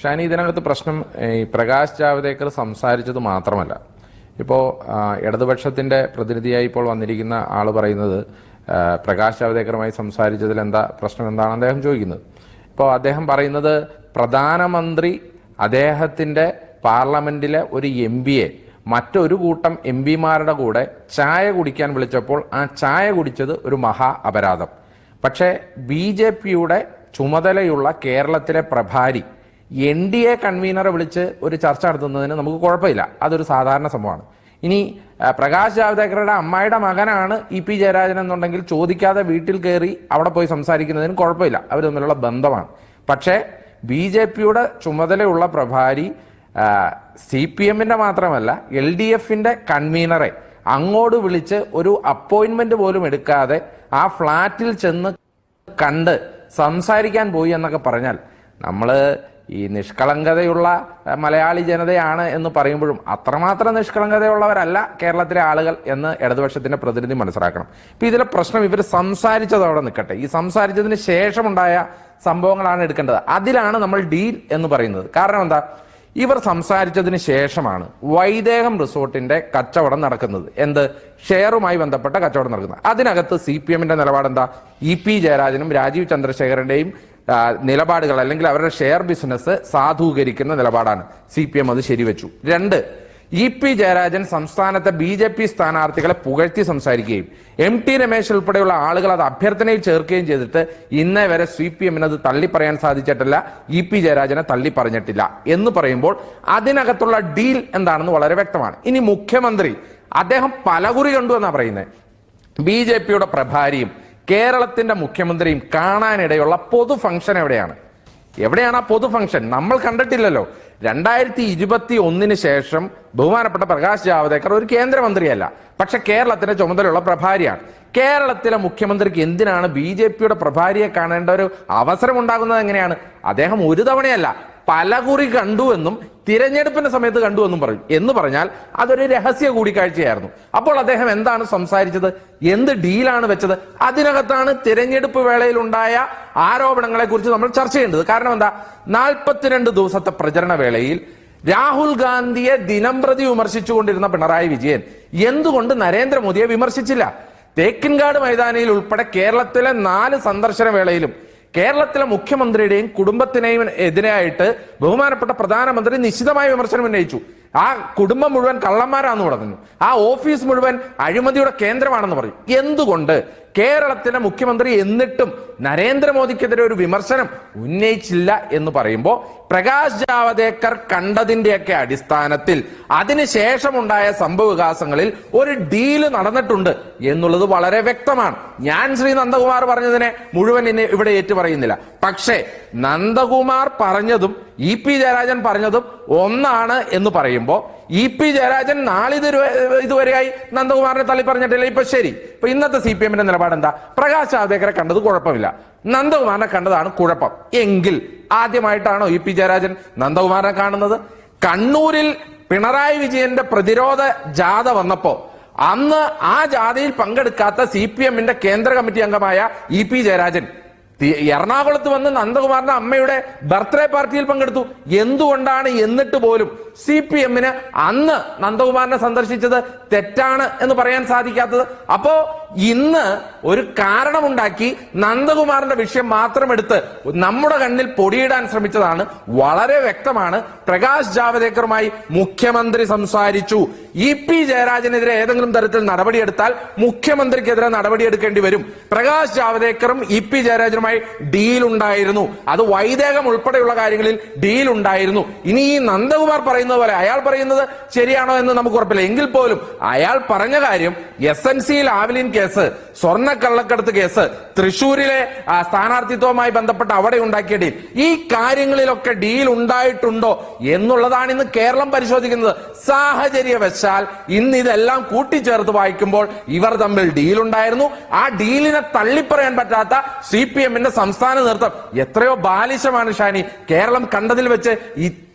ഷാനി ഇതിനകത്ത് പ്രശ്നം ഈ പ്രകാശ് ജാവദേക്കർ സംസാരിച്ചത് മാത്രമല്ല. ഇപ്പോൾ ഇടതുപക്ഷത്തിന്റെ പ്രതിനിധിയായി ഇപ്പോൾ വന്നിരിക്കുന്ന ആൾ പറയുന്നത് പ്രകാശ് ജാവദേക്കറുമായി സംസാരിച്ചതിൽ എന്താ പ്രശ്നം എന്താണ് അദ്ദേഹം ചോദിക്കുന്നത്. ഇപ്പോൾ അദ്ദേഹം പറയുന്നത് പ്രധാനമന്ത്രി അദ്ദേഹത്തിന്റെ പാർലമെന്റിലെ ഒരു എം പിയെ മറ്റൊരു കൂട്ടം എം പിമാരുടെ കൂടെ ചായ കുടിക്കാൻ വിളിച്ചപ്പോൾ ആ ചായ കുടിച്ചത് ഒരു മഹാ അപരാധം. പക്ഷേ ബി ജെ പിയുടെ ചുമതലയുള്ള കേരളത്തിലെ പ്രഭാരി എൻ ഡി എ കൺവീനറെ വിളിച്ച് ഒരു ചർച്ച നടത്തുന്നതിന് നമുക്ക് കുഴപ്പമില്ല. അതൊരു സാധാരണ സംഭവമാണ്. ഇനി പ്രകാശ് ജാവ്ദേക്കറുടെ അമ്മായിയുടെ മകനാണ് ഇ പി ജയരാജൻ എന്നുണ്ടെങ്കിൽ ചോദിക്കാതെ വീട്ടിൽ കയറി അവിടെ പോയി സംസാരിക്കുന്നതിന് കുഴപ്പമില്ല. അവർ തമ്മിലുള്ള ബന്ധമാണ്. പക്ഷേ ബി ജെ പിയുടെ ചുമതലയുള്ള പ്രഭാരി സി പി എമ്മിന്റെ മാത്രമല്ല എൽ ഡി എഫിന്റെ കൺവീനറെ അങ്ങോട്ട് വിളിച്ച് ഒരു അപ്പോയിന്റ്മെന്റ് പോലും എടുക്കാതെ ആ ഫ്ലാറ്റിൽ ചെന്ന് കണ്ട് സംസാരിക്കാൻ പോയി എന്നൊക്കെ പറഞ്ഞാൽ നമ്മൾ ഈ നിഷ്കളങ്കതയുള്ള മലയാളി ജനതയാണ് എന്ന് പറയുമ്പോഴും അത്രമാത്രം നിഷ്കളങ്കതയുള്ളവരല്ല കേരളത്തിലെ ആളുകൾ എന്ന് ഇടതുപക്ഷത്തിന്റെ പ്രതിനിധി മനസ്സിലാക്കണം. ഇപ്പൊ ഇതിലെ പ്രശ്നം ഇവർ സംസാരിച്ചത് അവിടെ നിൽക്കട്ടെ. ഈ സംസാരിച്ചതിന് ശേഷമുണ്ടായ സംഭവങ്ങളാണ് എടുക്കേണ്ടത്. അതിലാണ് നമ്മൾ ഡീൽ എന്ന് പറയുന്നത്. കാരണം എന്താ? ഇവർ സംസാരിച്ചതിന് ശേഷമാണ് വൈദേഹം റിസോർട്ടിന്റെ കച്ചവടം നടക്കുന്നത്. എന്ത്? ഷെയറുമായി ബന്ധപ്പെട്ട കച്ചവടം നടക്കുന്നത്. അതിനകത്ത് സി പി എമ്മിന്റെ നിലപാട് എന്താ ഇ പി ജയരാജനും രാജീവ് ചന്ദ്രശേഖരന്റെയും നിലപാടുകൾ അല്ലെങ്കിൽ അവരുടെ ഷെയർ ബിസിനസ് സാധൂകരിക്കുന്ന നിലപാടാണ്. സി പി എം അത് ശരിവെച്ചു. രണ്ട് ഇ പി ജയരാജൻ സംസ്ഥാനത്തെ ബി ജെ പി സ്ഥാനാർത്ഥികളെ പുകഴ്ത്തി സംസാരിക്കുകയും എം ടി രമേശ് ഉൾപ്പെടെയുള്ള ആളുകൾ അത് അഭ്യർത്ഥനയിൽ ചേർക്കുകയും ചെയ്തിട്ട് ഇന്നേ വരെ സി പി എമ്മിന് അത് തള്ളിപ്പറയാൻ സാധിച്ചിട്ടില്ല ഇ പി ജയരാജനെ തള്ളി പറഞ്ഞിട്ടില്ല എന്ന് പറയുമ്പോൾ അതിനകത്തുള്ള ഡീൽ എന്താണെന്ന് വളരെ വ്യക്തമാണ്. ഇനി മുഖ്യമന്ത്രി അദ്ദേഹം പലകുറി കണ്ടു എന്നാ പറയുന്നത് ബി ജെ പിയുടെ പ്രഭാരിയും കേരളത്തിന്റെ മുഖ്യമന്ത്രിയും കാണാനിടയുള്ള പൊതു ഫംഗ്ഷൻ എവിടെയാണ്? എവിടെയാണ് ആ പൊതു ഫംഗ്ഷൻ നമ്മൾ കണ്ടിട്ടില്ലല്ലോ. രണ്ടായിരത്തി ഇരുപത്തി ഒന്നിന് ശേഷം ബഹുമാനപ്പെട്ട പ്രകാശ് ജാവദേക്കർ ഒരു കേന്ദ്രമന്ത്രിയല്ല. പക്ഷെ കേരളത്തിന്റെ ചുമതലയുള്ള പ്രഭാരിയാണ്. കേരളത്തിലെ മുഖ്യമന്ത്രിക്ക് എന്തിനാണ് ബി ജെ പിയുടെ പ്രഭാരിയെ കാണേണ്ട ഒരു അവസരം ഉണ്ടാകുന്നത് എങ്ങനെയാണ്? അദ്ദേഹം ഒരു തവണയല്ല പലകുറി കണ്ടു എന്നും തിരഞ്ഞെടുപ്പിന്റെ സമയത്ത് കണ്ടു എന്നും പറയും. എന്ന് പറഞ്ഞാൽ അതൊരു രഹസ്യ കൂടിക്കാഴ്ചയായിരുന്നു. അപ്പോൾ അദ്ദേഹം എന്താണ് സംസാരിച്ചത്? എന്ത് ഡീലാണ് വെച്ചത്? അതിനകത്താണ് തിരഞ്ഞെടുപ്പ് വേളയിൽ ഉണ്ടായ ആരോപണങ്ങളെ കുറിച്ച് നമ്മൾ ചർച്ച ചെയ്യേണ്ടത്. കാരണം എന്താ? നാൽപ്പത്തിരണ്ട് ദിവസത്തെ പ്രചരണ വേളയിൽ രാഹുൽ ഗാന്ധിയെ ദിനം പ്രതി വിമർശിച്ചുകൊണ്ടിരുന്ന പിണറായി വിജയൻ എന്തുകൊണ്ട് നരേന്ദ്രമോദിയെ വിമർശിച്ചില്ല? തേക്കിൻകാട് മൈതാനിയിൽ ഉൾപ്പെടെ കേരളത്തിലെ നാല് സന്ദർശന വേളയിലും കേരളത്തിലെ മുഖ്യമന്ത്രിയുടെയും കുടുംബത്തിനെയും എതിരായിട്ട് ബഹുമാനപ്പെട്ട പ്രധാനമന്ത്രി നിശ്ചിതമായ വിമർശനം ഉന്നയിച്ചു. ആ കുടുംബം മുഴുവൻ കള്ളന്മാരാണെന്ന് പറഞ്ഞു. ആ ഓഫീസ് മുഴുവൻ അഴിമതിയുടെ കേന്ദ്രമാണെന്ന് പറയും എന്തുകൊണ്ട്? കേരളത്തിലെ മുഖ്യമന്ത്രി എന്നിട്ടും നരേന്ദ്രമോദിക്കെതിരെ ഒരു വിമർശനം ഉന്നയിച്ചില്ല എന്ന് പറയുമ്പോൾ പ്രകാശ് ജാവദേക്കർ കണ്ടതിന്റെയൊക്കെ അടിസ്ഥാനത്തിൽ അതിനുശേഷമുണ്ടായ സംഭവവികാസങ്ങളിൽ ഒരു ഡീൽ നടന്നിട്ടുണ്ട് എന്നുള്ളത് വളരെ വ്യക്തമാണ്. ഞാൻ ശ്രീ നന്ദകുമാർ പറഞ്ഞതിനെ മുഴുവൻ ഇനി ഇവിടെ ഏറ്റു പറയുന്നില്ല. പക്ഷേ നന്ദകുമാർ പറഞ്ഞതും ഇ പി ജയരാജൻ പറഞ്ഞതും ഒന്നാണ് എന്ന് പറയുമ്പോൾ ഇ പി ജയരാജൻ നാളിത് ഇതുവരെയായി നന്ദകുമാറിനെ തള്ളി പറഞ്ഞിട്ടില്ല. ഇപ്പൊ ശരി. ഇപ്പൊ ഇന്നത്തെ സി പി എമ്മിന്റെ നിലപാട് എന്താ പ്രകാശ് ജാവദേക്കറെ കണ്ടത് കുഴപ്പമില്ല. നന്ദകുമാറിനെ കണ്ടതാണ് കുഴപ്പം. എങ്കിൽ ആദ്യമായിട്ടാണോ ഇ പി ജയരാജൻ നന്ദകുമാറിനെ കാണുന്നത്? കണ്ണൂരിൽ പിണറായി വിജയന്റെ പ്രതിരോധ ജാഥ വന്നപ്പോ അന്ന് ആ ജാഥയിൽ പങ്കെടുക്കാത്ത സി പി എമ്മിന്റെ കേന്ദ്ര കമ്മിറ്റി അംഗമായ ഇ പി ജയരാജൻ എറണാകുളത്ത് വന്ന് നന്ദകുമാറിന്റെ അമ്മയുടെ ബർത്ത്ഡേ പാർട്ടിയിൽ പങ്കെടുത്തു. എന്തുകൊണ്ടാണ് എന്നിട്ട് പോലും സി പി എമ്മിന് അന്ന് നന്ദകുമാറിനെ സന്ദർശിച്ചത് തെറ്റാണ് എന്ന് പറയാൻ സാധിക്കാത്തത്? അപ്പോ ഇന്ന് ഒരു കാരണമുണ്ടാക്കി നന്ദകുമാറിന്റെ വിഷയം മാത്രം എടുത്ത് നമ്മുടെ കണ്ണിൽ പൊടിയിടാൻ ശ്രമിച്ചതാണ്. വളരെ വ്യക്തമാണ്. പ്രകാശ് ജാവദേക്കറുമായി മുഖ്യമന്ത്രി സംസാരിച്ചു. ഇ പി ജയരാജനെതിരെ ഏതെങ്കിലും തരത്തിൽ നടപടിയെടുത്താൽ മുഖ്യമന്ത്രിക്കെതിരെ നടപടിയെടുക്കേണ്ടി വരും. പ്രകാശ് ജാവദേക്കറും ഇ പി ജയരാജനുമായി ഡീൽ ഉണ്ടായിരുന്നു അത് വൈദേഹം ഉൾപ്പെടെയുള്ള കാര്യങ്ങളിൽ ഡീൽ ഉണ്ടായിരുന്നു ഇനി ഈ നന്ദകുമാർ പറയുന്നത് പോലെ അയാൾ പറയുന്നത് ശരിയാണോ എന്ന് നമുക്ക് ഉറപ്പില്ല. എങ്കിൽ പോലും അയാൾ പറഞ്ഞ കാര്യം എസ് എൻ സിയിൽ ലാവ്ലിൻ കേസ് സ്വർണ കള്ളക്കടത്ത് കേസ് തൃശൂരിലെ സ്ഥാനാർത്ഥിത്വവുമായി ബന്ധപ്പെട്ട് അവിടെ ഉണ്ടാക്കിയ ഡീൽ. ഈ കാര്യങ്ങളിലൊക്കെ ഡീൽ ഉണ്ടായിട്ടുണ്ടോ എന്നുള്ളതാണ് ഇന്ന് കേരളം പരിശോധിക്കുന്നത്. സാഹചര്യവശാൽ ഇന്ന് ഇതെല്ലാം കൂട്ടിച്ചേർത്ത് വായിക്കുമ്പോൾ ഇവർ തമ്മിൽ ഡീൽ ഉണ്ടായിരുന്നു. ആ ഡീലിനെ തള്ളിപ്പറയാൻ പറ്റാത്ത സി പി എമ്മിന്റെ സംസ്ഥാന നേതൃത്വം എത്രയോ ബാലിശമാണ് ഷാനി. കേരളം കണ്ടതിൽ വെച്ച്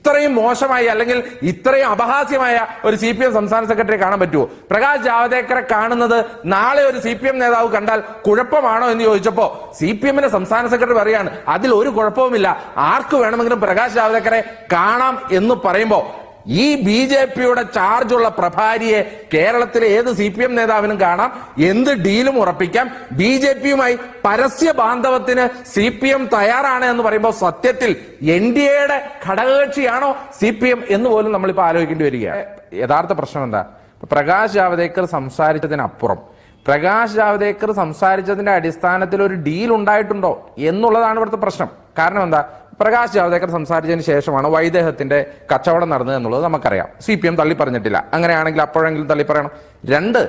ഇത്രയും മോശമായി അല്ലെങ്കിൽ ഇത്രയും അപഹാസ്യമായ ഒരു സി പി എം സംസ്ഥാന സെക്രട്ടറി കാണാൻ പറ്റുമോ? പ്രകാശ് ജാവദേക്കറെ കാണുന്നത് നാളെ ഒരു സി പി എം നേതാവ് കണ്ടാൽ കുഴപ്പമാണോ എന്ന് ചോദിച്ചപ്പോ സി പി എമ്മിന്റെ സംസ്ഥാന സെക്രട്ടറി പറയാണ് അതിൽ ഒരു കുഴപ്പവുമില്ല. ആർക്ക് വേണമെങ്കിലും പ്രകാശ് ജാവദേക്കറെ കാണാം എന്ന് പറയുമ്പോ ഈ ബി ജെ പിയുടെ ചാർജുള്ള പ്രഭാരിയെ കേരളത്തിലെ ഏത് സി പി എം നേതാവിനും കാണാം. എന്ത് ഡീലും ഉറപ്പിക്കാം. ബി ജെ പിയുമായി പരസ്യ ബാന്ധവത്തിന് സി പി എം തയ്യാറാണ് എന്ന് പറയുമ്പോൾ സത്യത്തിൽ എൻ ഡി എയുടെ ഘടകകക്ഷിയാണോ സി പി എം എന്ന് പോലും നമ്മളിപ്പോൾ ആലോചിക്കേണ്ടി വരികയാണ്. യഥാർത്ഥ പ്രശ്നം എന്താ? പ്രകാശ് ജാവദേക്കർ സംസാരിച്ചതിനപ്പുറം പ്രകാശ് ജാവദേക്കർ സംസാരിച്ചതിന്റെ അടിസ്ഥാനത്തിൽ ഒരു ഡീൽ ഉണ്ടായിട്ടുണ്ടോ എന്നുള്ളതാണ് ഇവിടുത്തെ പ്രശ്നം. കാരണം എന്താ? പ്രകാശ് ജാവ്ദേക്കർ സംസാരിച്ചതിന് ശേഷമാണ് വൈദേഹത്തിന്റെ കച്ചവടം നടന്നത് എന്നുള്ളത് നമുക്കറിയാം. സി പി എം തള്ളി പറഞ്ഞിട്ടില്ല. അങ്ങനെയാണെങ്കിൽ അപ്പോഴെങ്കിലും തള്ളി പറയണം. രണ്ട്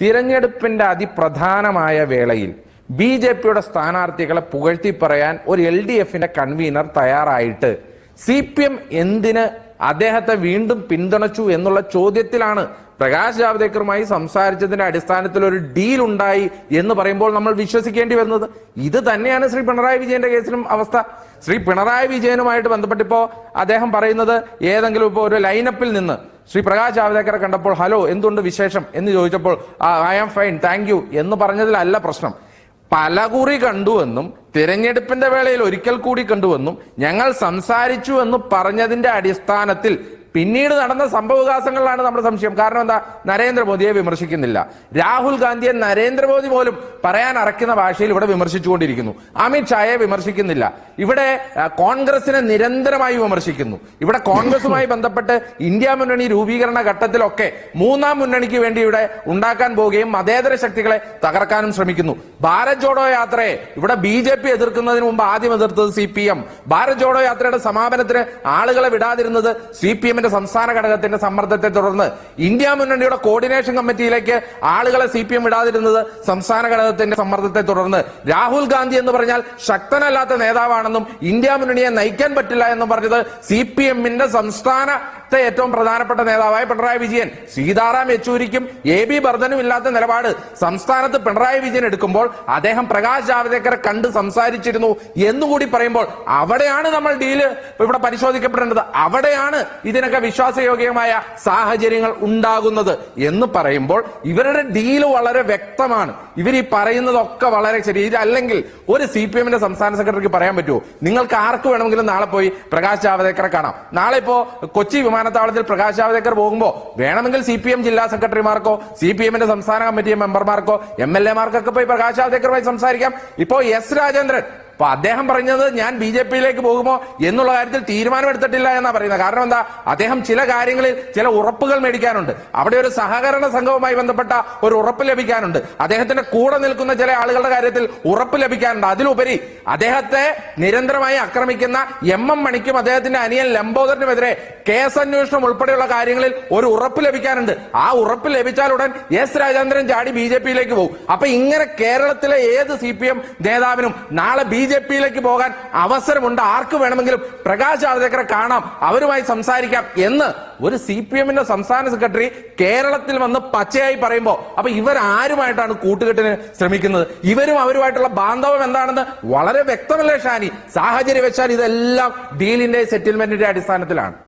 തിരഞ്ഞെടുപ്പിന്റെ അതിപ്രധാനമായ വേളയിൽ ബി ജെ പിയുടെ സ്ഥാനാർത്ഥികളെ പുകഴ്ത്തി പറയാൻ ഒരു എൽ ഡി എഫിന്റെ കൺവീനർ തയ്യാറായിട്ട് സി പി എം എന്തിന് അദ്ദേഹത്തെ വീണ്ടും പിന്തുണച്ചു എന്നുള്ള ചോദ്യത്തിലാണ് പ്രകാശ് ജാവ്ദേക്കറുമായി സംസാരിച്ചതിന്റെ അടിസ്ഥാനത്തിൽ ഒരു ഡീൽ ഉണ്ടായി എന്ന് പറയുമ്പോൾ നമ്മൾ വിശ്വസിക്കേണ്ടി വരുന്നത്. ഇത് തന്നെയാണ് ശ്രീ പിണറായി വിജയന്റെ കേസിലും അവസ്ഥ. ശ്രീ പിണറായി വിജയനുമായിട്ട് ബന്ധപ്പെട്ടിപ്പോ അദ്ദേഹം പറയുന്നത് ഏതെങ്കിലും ഇപ്പോൾ ഒരു ലൈനപ്പിൽ നിന്ന് ശ്രീ പ്രകാശ് ജാവ്ദേക്കറെ കണ്ടപ്പോൾ ഹലോ എന്തുണ്ട് വിശേഷം? എന്ന് ചോദിച്ചപ്പോൾ I am fine thank you എന്ന് പറഞ്ഞതിലല്ല പ്രശ്നം. പലകുറി കണ്ടുവെന്നും തിരഞ്ഞെടുപ്പിന്റെ വേളയിൽ ഒരിക്കൽ കൂടി കണ്ടുവെന്നും ഞങ്ങൾ സംസാരിച്ചു എന്ന് പറഞ്ഞതിന്റെ അടിസ്ഥാനത്തിൽ പിന്നീട് നടന്ന സംഭവവികാസങ്ങളിലാണ് നമ്മുടെ സംശയം. കാരണം എന്താ? നരേന്ദ്രമോദിയെ വിമർശിക്കുന്നില്ല. രാഹുൽ ഗാന്ധിയെ നരേന്ദ്രമോദി പോലും പറയാൻ അറക്കുന്ന ഭാഷയിൽ ഇവിടെ വിമർശിച്ചുകൊണ്ടിരിക്കുന്നു. അമിത്ഷായെ വിമർശിക്കുന്നില്ല. ഇവിടെ കോൺഗ്രസിനെ നിരന്തരമായി വിമർശിക്കുന്നു. ഇവിടെ കോൺഗ്രസുമായി ബന്ധപ്പെട്ട് ഇന്ത്യ മുന്നണി രൂപീകരണ ഘട്ടത്തിലൊക്കെ മൂന്നാം മുന്നണിക്ക് വേണ്ടി ഇവിടെ ഉണ്ടാക്കാൻ പോവുകയും മതേതര ശക്തികളെ തകർക്കാനും ശ്രമിക്കുന്നു. ഭാരത് ജോഡോ യാത്രയെ ഇവിടെ ബി ജെ പി എതിർക്കുന്നതിന് മുമ്പ് ആദ്യം എതിർത്തത് C P M. Bharat Jodo യാത്രയുടെ സമാപനത്തിന് ആളുകളെ വിടാതിരുന്നത് സി പി എമ്മിന്റെ സംസ്ഥാന ഘടകത്തിന്റെ സമ്മർദ്ദത്തെ തുടർന്ന് ഇന്ത്യ മുന്നണിയുടെ കോർഡിനേഷൻ കമ്മിറ്റിയിലേക്ക് ആളുകളെ സി പി എം വിടാതിരുന്നത് സംസ്ഥാന ഘടകത്തിന്റെ സമ്മർദ്ദത്തെ തുടർന്ന് രാഹുൽ ഗാന്ധി എന്ന് പറഞ്ഞാൽ ശക്തനല്ലാത്ത നേതാവാണെന്നും ഇന്ത്യ മുന്നണിയെ നയിക്കാൻ പറ്റില്ല എന്നും പറഞ്ഞത് സി പി എമ്മിന്റെ സംസ്ഥാനത്തെ ഏറ്റവും പ്രധാനപ്പെട്ട നേതാവായ പിണറായി വിജയൻ സീതാറാം യെച്ചൂരിക്കും എ ബി ബർധനും ഇല്ലാത്ത നിലപാട് സംസ്ഥാനത്ത് പിണറായി വിജയൻ എടുക്കുമ്പോൾ അദ്ദേഹം പ്രകാശ് ജാവദേക്കറെ കണ്ട് സംസാരിച്ചിരുന്നു എന്നുകൂടി പറയുമ്പോൾ അവിടെയാണ് നമ്മൾ ഡീൽ ഇവിടെ പരിശോധിക്കപ്പെടേണ്ടത്. അവിടെയാണ് ഇതിനൊക്കെ വിശ്വാസയോഗ്യമായ സാഹചര്യങ്ങൾ ഉണ്ടാകുന്നത് എന്ന് പറയുമ്പോൾ ഇവരുടെ ഡീൽ വളരെ വ്യക്തമാണ്. ഇവർ ഈ പറയുന്നതൊക്കെ വളരെ ശരി. ഇതല്ലെങ്കിൽ ഒരു സി പി എമ്മിന്റെ സംസ്ഥാന സെക്രട്ടറിക്ക് പറയാൻ പറ്റുമോ? നിങ്ങൾക്ക് ആർക്ക് വേണമെങ്കിലും നാളെ പോയി പ്രകാശ് ജാവദേക്കറെ കാണാം. നാളെ ഇപ്പോ കൊച്ചി വിമാനത്താവളത്തിൽ പ്രകാശ് ജാവദേക്കർ പോകുമ്പോൾ വേണമെങ്കിൽ സി പി എം ജില്ലാ സെക്രട്ടറിമാർക്കോ സി പി എമ്മിന്റെ സംസ്ഥാന കമ്മിറ്റി മെമ്പർമാർക്കോ എം എൽ എമാർക്കൊക്കെ പോയി പ്രകാശ് ജാവദേക്കറുമായി സംസാരിക്കാം. ഇപ്പോ എസ് രാജേന്ദ്രൻ അപ്പൊ അദ്ദേഹം പറഞ്ഞത് ഞാൻ ബി ജെ പിയിലേക്ക് പോകുമോ എന്നുള്ള കാര്യത്തിൽ തീരുമാനമെടുത്തിട്ടില്ല എന്നാ പറയുന്നത്. കാരണം എന്താ? അദ്ദേഹം ചില കാര്യങ്ങളിൽ ചില ഉറപ്പുകൾ മേടിക്കാനുണ്ട്. അവിടെ ഒരു സഹകരണ സംഘവുമായി ബന്ധപ്പെട്ട ഒരു ഉറപ്പ് ലഭിക്കാനുണ്ട്. അദ്ദേഹത്തിന്റെ കൂടെ നിൽക്കുന്ന ചില ആളുകളുടെ കാര്യത്തിൽ ഉറപ്പ് ലഭിക്കാനുണ്ട്. അതിലുപരി അദ്ദേഹത്തെ നിരന്തരമായി ആക്രമിക്കുന്ന എം എം മണിക്കും അദ്ദേഹത്തിന്റെ അനിയൻ ലംബോദരനുമെതിരെ കേസ് അന്വേഷണം ഉൾപ്പെടെയുള്ള കാര്യങ്ങളിൽ ഒരു ഉറപ്പ് ലഭിക്കാനുണ്ട്. ആ ഉറപ്പ് ലഭിച്ചാൽ ഉടൻ എസ് രാജേന്ദ്രൻ ചാടി ബി ജെ പിയിലേക്ക് പോകും. അപ്പൊ ഇങ്ങനെ കേരളത്തിലെ ഏത് സി പി എം നേതാവിനും നാളെ ബി ജെ പിയിലേക്ക് പോകാൻ അവസരമുണ്ട്. ആർക്ക് വേണമെങ്കിലും പ്രകാശ് ജാവദേക്കറെ കാണാം അവരുമായി സംസാരിക്കാം എന്ന് ഒരു സി പി എമ്മിന്റെ സംസ്ഥാന സെക്രട്ടറി കേരളത്തിൽ വന്ന് പച്ചയായി പറയുമ്പോൾ അപ്പൊ ഇവർ ആരുമായിട്ടാണ് കൂട്ടുകെട്ടിന് ശ്രമിക്കുന്നത്? ഇവരും അവരുമായിട്ടുള്ള ബാന്ധവം എന്താണെന്ന് വളരെ വ്യക്തമല്ലേ ഷാനി? സാഹചര്യം വെച്ചാൽ ഇതെല്ലാം ഡീലിന്റെ സെറ്റിൽമെന്റിന്റെ അടിസ്ഥാനത്തിലാണ്.